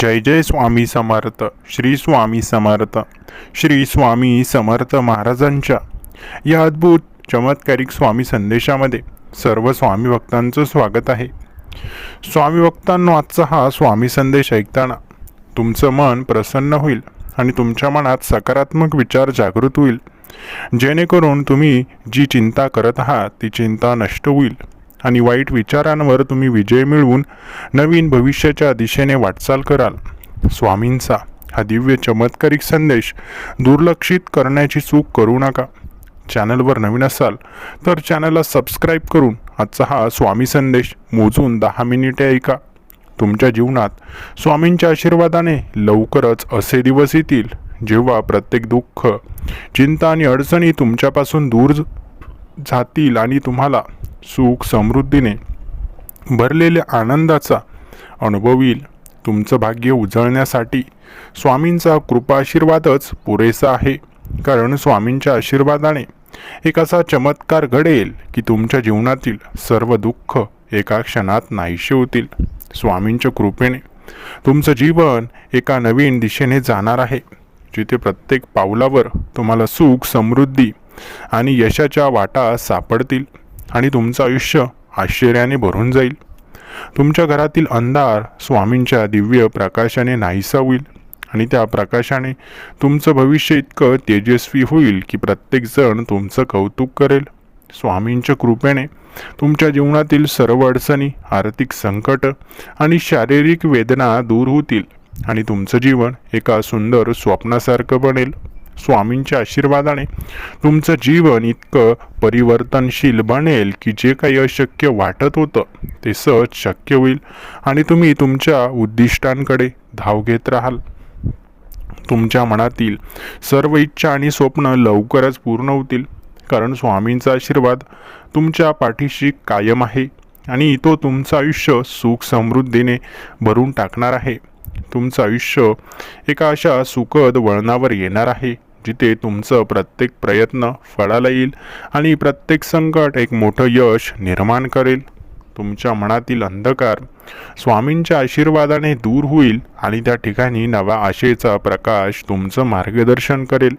जय जय स्वामी समर्थ श्री स्वामी समर्थ श्री स्वामी समर्थ महाराजांच्या. या अद्भुत चमत्कारिक स्वामी संदेशामध्ये सर्व स्वामी भक्तांचं स्वागत आहे. स्वामी भक्तांनो आजचा हा स्वामी संदेश ऐकताना तुमचं मन प्रसन्न होईल आणि तुमच्या मनात सकारात्मक विचार जागृत होईल. जेणेकरून तुम्ही जी चिंता करत आहात ती चिंता नष्ट होईल. आणि वाईट विचारांवर तुम्ही विजय मिळवून नवीन भविष्याच्या दिशेने वाटचाल कराल. स्वामींचा हा दिव्य चमत्कारिक संदेश दुर्लक्षित करण्याची चूक करू नका. चॅनलवर नवीन असाल तर चॅनलला सबस्क्राईब करून आजचा हा स्वामी संदेश मोजून दहा मिनिटे ऐका. तुमच्या जीवनात स्वामींच्या आशीर्वादाने लवकरच असे दिवस येतील जेव्हा प्रत्येक दुःख चिंता आणि अडचणी तुमच्यापासून दूर जातील आणि तुम्हाला सुख समृद्धीने भरलेल्या आनंदाचा अनुभव येईल. तुमचं भाग्य उजळण्यासाठी स्वामींचा कृपा आशीर्वादच पुरेसा आहे. कारण स्वामींच्या आशीर्वादाने एक असा चमत्कार घडेल की तुमच्या जीवनातील सर्व दुःख एका क्षणात नाहीशे होतील. स्वामींच्या कृपेने तुमचं जीवन एका नवीन दिशेने जाणार आहे. जिथे प्रत्येक पावलावर तुम्हाला सुख समृद्धी आणि यशाच्या वाटा सापडतील आणि तुमचं आयुष्य आश्चर्याने भरून जाईल. तुमच्या घरातील अंधार स्वामींच्या दिव्य प्रकाशाने नाहीसा होईल आणि त्या प्रकाशाने तुमचं भविष्य इतकं तेजस्वी होईल की प्रत्येकजण तुमचं कौतुक करेल. स्वामींच्या कृपेने तुमच्या जीवनातील सर्व अडचणी आर्थिक संकट आणि शारीरिक वेदना दूर होतील आणि तुमचं जीवन एका सुंदर स्वप्नासारखं बनेल. स्वामींच्या आशीर्वादाने. तुमचं जीवन इतकं परिवर्तनशील बनेल की जे काही अशक्य वाटत होतं ते सहज शक्य होईल आणि तुम्ही तुमच्या उद्दिष्टांकडे धाव घेत राहाल. तुमच्या मनातील सर्व इच्छा आणि स्वप्न लवकरच पूर्ण होतील कारण स्वामींचा आशीर्वाद तुमच्या पाठीशी कायम आहे आणि तो तुमचं आयुष्य सुख समृद्धीने भरून टाकणार आहे. तुमचं आयुष्य एका अशा सुखद वळणावर येणार आहे जिथे तुमचं प्रत्येक प्रयत्न फळाला येईल आणि प्रत्येक संकट एक मोठं यश निर्माण करेल. तुमच्या मनातील अंधकार स्वामींच्या आशीर्वादाने दूर होईल आणि त्या ठिकाणी नवा आशेचा प्रकाश तुमचं मार्गदर्शन करेल.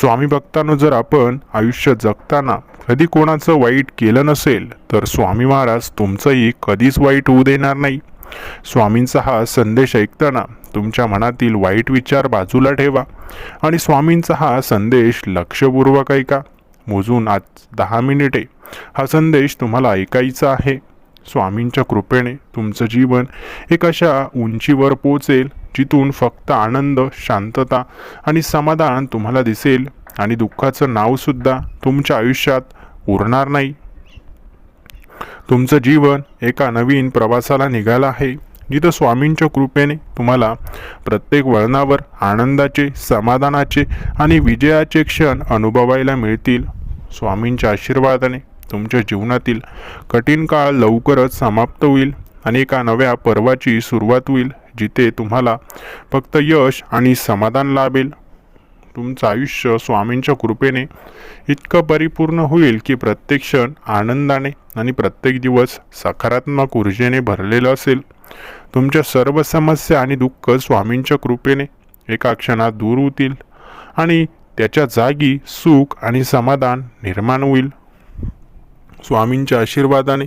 स्वामी भक्तांनो जर आपण आयुष्य जगताना कधी कोणाचं वाईट केलं नसेल तर स्वामी महाराज तुमचंही कधीच वाईट होऊ देणार नाही. स्वामींचा हा संदेश ऐकताना तुमच्या मनातील वाईट विचार बाजूला ठेवा आणि स्वामींचा हा संदेश लक्षपूर्वक ऐका. मोजून आज दहा मिनिटे. हा संदेश तुम्हाला ऐकायचा आहे. स्वामींच्या कृपेने तुमचं जीवन एक अशा उंचीवर पोचेल जिथून फक्त आनंद शांतता आणि समाधान तुम्हाला दिसेल आणि दुःखाचं नावसुद्धा तुमच्या आयुष्यात उरणार नाही. तुमचं जीवन एका नवीन प्रवासाला निघालं आहे जिथं स्वामींच्या कृपेने तुम्हाला प्रत्येक वळणावर आनंदाचे समाधानाचे आणि विजयाचे क्षण अनुभवायला मिळतील. स्वामींच्या आशीर्वादाने तुमच्या जीवनातील कठीण काळ लवकरच समाप्त होईल आणि एका नव्या पर्वाची सुरुवात होईल जिथे तुम्हाला फक्त यश आणि समाधान लाभेल. तुमचं आयुष्य स्वामींच्या कृपेने इतकं परिपूर्ण होईल की प्रत्येक क्षण आनंदाने आणि प्रत्येक दिवस सकारात्मक ऊर्जेने भरलेलं असेल. तुमच्या सर्व समस्या आणि दुःख स्वामींच्या कृपेने एका क्षणात दूर होतील आणि त्याच्या जागी सुख आणि समाधान निर्माण होईल. स्वामींच्या आशीर्वादाने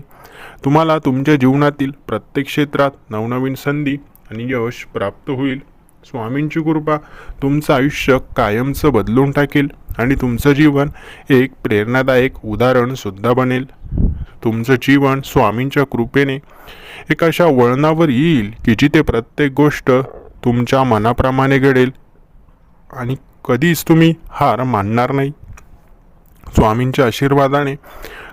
तुम्हाला तुमच्या जीवनातील प्रत्येक क्षेत्रात नवनवीन संधी आणि यश प्राप्त होईल. स्वामींची कृपा तुमचं आयुष्य कायमचं बदलून टाकेल आणि तुमचं जीवन एक प्रेरणादायक उदाहरणसुद्धा बनेल. तुमचं जीवन स्वामींच्या कृपेने एक अशा वळणावर येईल की जिथे प्रत्येक गोष्ट तुमच्या मनाप्रमाणे घडेल आणि कधीच तुम्ही हार मानणार नाही. स्वामींच्या आशीर्वादाने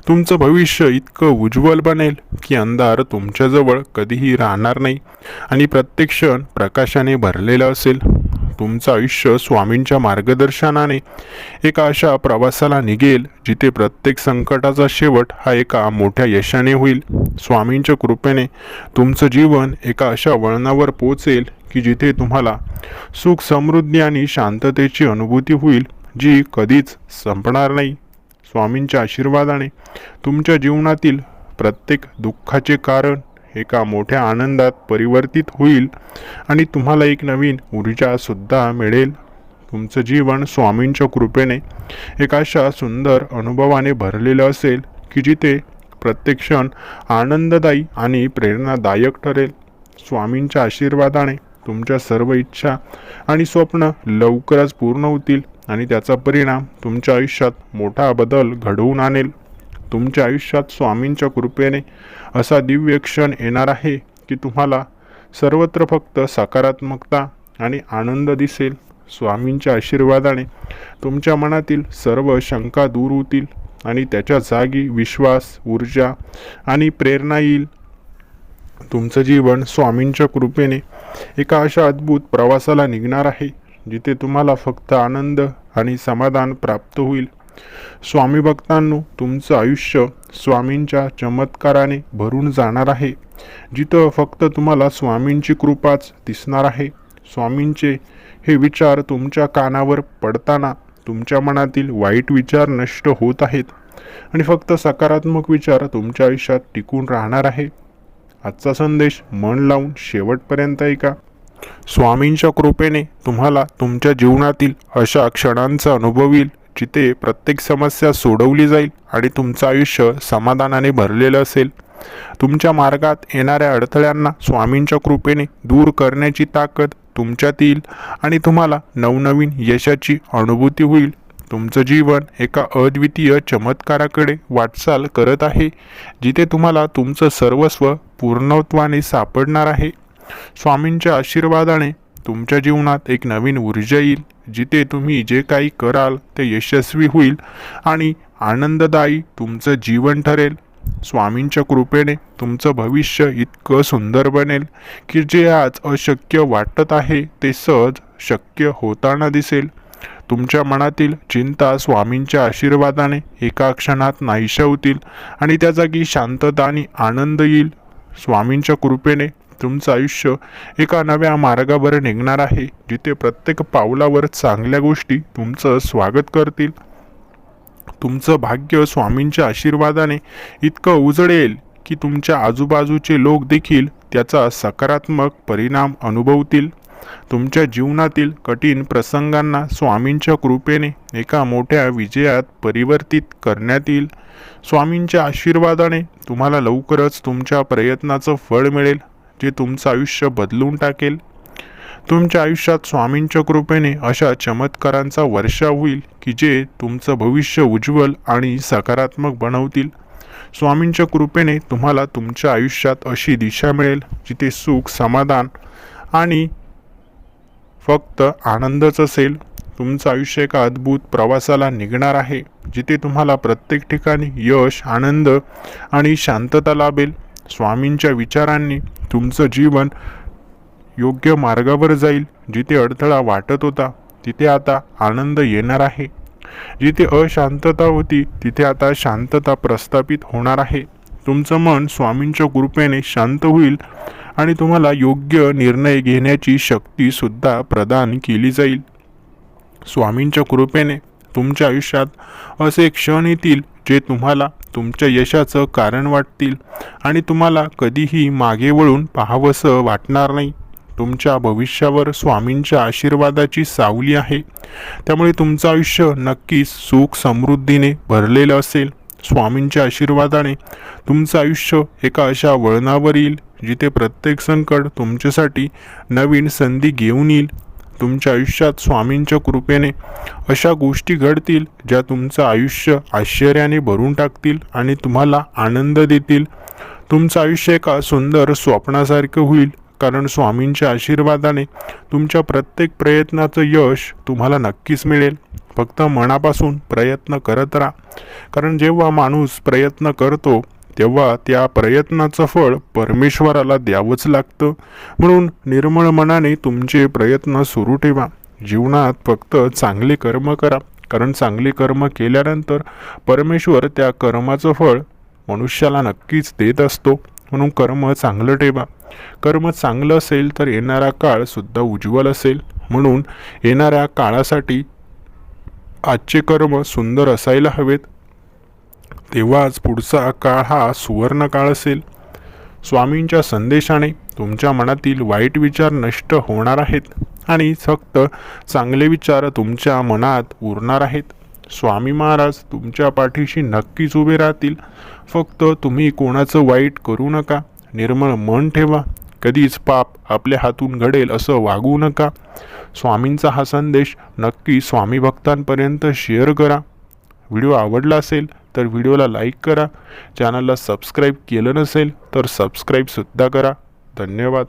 तुमचं भविष्य इतकं उज्ज्वल बनेल की अंधार तुमच्याजवळ कधीही राहणार नाही आणि प्रत्येक क्षण प्रकाशाने भरलेलं असेल. तुमचं आयुष्य स्वामींच्या मार्गदर्शनाने एका अशा प्रवासाला निघेल जिथे प्रत्येक संकटाचा शेवट हा एका मोठ्या यशाने होईल. स्वामींच्या कृपेने तुमचं जीवन एका अशा वळणावर पोचेल की जिथे तुम्हाला सुख समृद्धी आणि शांततेची अनुभूती होईल जी कधीच संपणार नाही. स्वामींच्या आशीर्वादाने तुमच्या जीवनातील प्रत्येक दुःखाचे कारण एका मोठ्या आनंदात परिवर्तित होईल आणि तुम्हाला एक नवीन ऊर्जासुद्धा मिळेल. तुमचं जीवन स्वामींच्या कृपेने एक अशा सुंदर अनुभवाने भरलेलं असेल की जिथे प्रत्येक क्षण आनंददायी आणि प्रेरणादायक ठरेल. स्वामींच्या आशीर्वादाने तुमच्या सर्व इच्छा आणि स्वप्न लवकरच पूर्ण होतील. आणि त्याचा परिणाम तुमच्या आयुष्यात मोठा बदल घडवून आणेल. तुमच्या आयुष्यात स्वामींच्या कृपेने असा दिव्य क्षण येणार आहे की तुम्हाला सर्वत्र फक्त सकारात्मकता आणि आनंद दिसेल. स्वामींच्या आशीर्वादाने तुमच्या मनातील सर्व शंका दूर होतील आणि त्याच्या जागी विश्वास ऊर्जा आणि प्रेरणा येईल. तुमचं जीवन स्वामींच्या कृपेने एका अशा अद्भुत प्रवासाला निघणार आहे. जिथे तुम्हाला फक्त आनंद आणि समाधान प्राप्त होईल. स्वामी भक्तांनो तुमचं आयुष्य स्वामींच्या चमत्काराने भरून जाणार आहे. जिथं फक्त तुम्हाला स्वामींची कृपाच दिसणार आहे. स्वामींचे हे विचार तुमच्या कानावर पडताना तुमच्या मनातील वाईट विचार नष्ट होत आहेत आणि फक्त सकारात्मक विचार तुमच्या आयुष्यात टिकून राहणार आहे. आजचा संदेश मन लावून शेवटपर्यंत ऐका. स्वामींच्या कृपेने तुम्हाला तुमच्या जीवनातील अशा क्षणांचा अनुभव येईल जिथे प्रत्येक समस्या सोडवली जाईल आणि तुमचं आयुष्य समाधानाने भरलेलं असेल. तुमच्या मार्गात येणाऱ्या अडथळ्यांना स्वामींच्या कृपेने दूर करण्याची ताकद तुमच्यात येईल आणि तुम्हाला नवनवीन यशाची अनुभूती होईल. तुमचं जीवन एका अद्वितीय चमत्काराकडे वाटचाल करत आहे जिथे तुम्हाला तुमचं सर्वस्व पूर्णत्वाने सापडणार आहे. स्वामींच्या आशीर्वादाने तुमच्या जीवनात एक नवीन ऊर्जा येईल जिथे तुम्ही जे काही कराल ते यशस्वी होईल आणि आनंददायी तुमचं जीवन ठरेल. स्वामींच्या कृपेने तुमचं भविष्य इतकं सुंदर बनेल की जे आज अशक्य वाटत आहे ते सहज शक्य होताना दिसेल. तुमच्या मनातील चिंता स्वामींच्या आशीर्वादाने एका क्षणात नाहीशा होतील आणि त्या जागी शांतता आणि आनंद येईल. स्वामींच्या कृपेने तुमचं आयुष्य एका नव्या मार्गावर निघणार आहे जिथे प्रत्येक पावलावर चांगल्या गोष्टी तुमचं स्वागत करतील. तुमचं भाग्य स्वामींच्या आशीर्वादाने इतकं उजळेल की तुमच्या आजूबाजूचे लोक देखील त्याचा सकारात्मक परिणाम अनुभवतील. तुमच्या जीवनातील कठीण प्रसंगांना स्वामींच्या कृपेने एका मोठ्या विजयात परिवर्तित करण्यात येईल. स्वामींच्या आशीर्वादाने तुम्हाला लवकरच तुमच्या प्रयत्नाचं फळ मिळेल. जे तुमचं आयुष्य बदलून टाकेल. तुमच्या आयुष्यात स्वामींच्या कृपेने अशा चमत्कारांचा वर्षा होईल की जे तुमचं भविष्य उज्ज्वल आणि सकारात्मक बनवतील. स्वामींच्या कृपेने तुम्हाला तुमच्या आयुष्यात अशी दिशा मिळेल जिथे सुख समाधान आणि फक्त आनंदच असेल. तुमचं आयुष्य एका अद्भुत प्रवासाला निघणार आहे जिथे तुम्हाला प्रत्येक ठिकाणी यश आनंद आणि शांतता लाभेल. स्वामींच्या विचारांनी तुमचं जीवन योग्य मार्गावर जाईल. जिथे अडथळा वाटत होता तिथे आता आनंद येणार आहे. जिथे अशांतता होती तिथे आता शांतता प्रस्थापित होणार आहे. तुमचं मन स्वामींच्या कृपेने शांत होईल आणि तुम्हाला योग्य निर्णय घेण्याची शक्तीसुद्धा प्रदान केली जाईल. स्वामींच्या कृपेने तुमच्या आयुष्यात. असे क्षण येतील जे तुम्हाला तुमच्या यशाचं कारण वाटतील आणि तुम्हाला कधीही मागे वळून पाहावंसं वाटणार नाही. तुमच्या भविष्यावर स्वामींच्या आशीर्वादाची सावली आहे. त्यामुळे तुमचं आयुष्य नक्कीच सुख समृद्धीने भरलेलं असेल. स्वामींच्या आशीर्वादाने तुमचं आयुष्य एका अशा वळणावर येईल जिथे प्रत्येक संकट तुमच्यासाठी नवीन संधी घेऊन येईल. तुमच्या आयुष्यात स्वामींच्या कृपेने अशा गोष्टी घडतील ज्या तुमचं आयुष्य आश्चर्याने भरून टाकतील आणि तुम्हाला आनंद देतील. तुमचं आयुष्य एका सुंदर स्वप्नासारखं होईल कारण स्वामींच्या आशीर्वादाने तुमच्या प्रत्येक प्रयत्नाचं यश तुम्हाला नक्कीच मिळेल. फक्त मनापासून प्रयत्न करत राहा कारण जेव्हा माणूस प्रयत्न करतो तेव्हा त्या प्रयत्नाचं फळ परमेश्वराला द्यावंच लागतं. म्हणून निर्मळ मनाने तुमचे प्रयत्न सुरू ठेवा. जीवनात फक्त चांगले कर्म करा. कारण चांगले कर्म केल्यानंतर परमेश्वर त्या कर्माचं फळ मनुष्याला नक्कीच देत असतो. म्हणून कर्म चांगलं ठेवा. कर्म चांगलं असेल तर येणारा काळ सुद्धा उज्ज्वल असेल. म्हणून येणाऱ्या काळासाठी आजचे कर्म सुंदर असायला हवेत. तेव्हाच पुढचा काळ हा सुवर्णकाळ असेल. स्वामींच्या संदेशाने तुमच्या मनातील वाईट विचार नष्ट होणार आहेत आणि फक्त चांगले विचार तुमच्या मनात उरणार आहेत. स्वामी महाराज तुमच्या पाठीशी नक्कीच उभे राहतील. फक्त तुम्ही कोणाचं वाईट करू नका. निर्मळ मन ठेवा. कधीच पाप आपल्या हातून घडेल असं वागू नका. स्वामींचा हा संदेश नक्की स्वामी भक्तांपर्यंत शेअर करा. व्हिडिओ आवडला असेल तर व्हिडिओला लाईक करा. चॅनलला सबस्क्राईब केलं नसेल तर सबस्क्राईबसुद्धा करा. धन्यवाद.